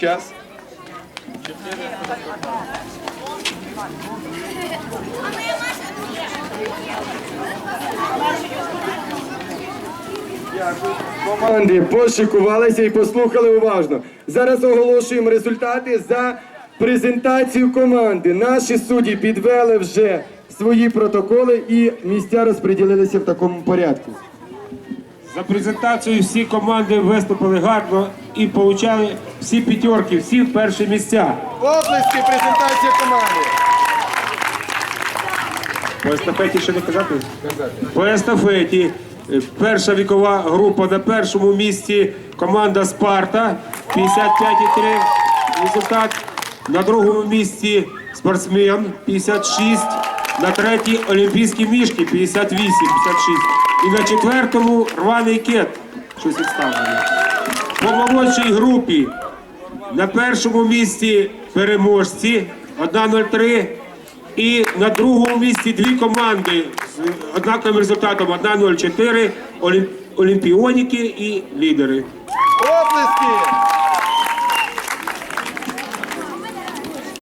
Час. Команди пошикувалися і послухали уважно. Зараз оголошуємо результати за презентацію команди. Наші судді підвели вже свої протоколи і місця розподілилися в такому порядку. За презентацію всі команди виступили гарно і отримали всі п'ятерки, всі перші місця. Облески презентація команди. По естафеті ще не казати? По естафеті. Перша вікова група на першому місці команда Спарта 55,3 результат. На другому місці спортсмен 56. На третій олімпійські мішки 58, 56. І на четвертому рваний кет. Щось відставлено. По молодшій групі на першому місці переможці 1-0-3. І на другому місці дві команди з однаковим результатом 1-0-4 Олімпіоніки і лідери.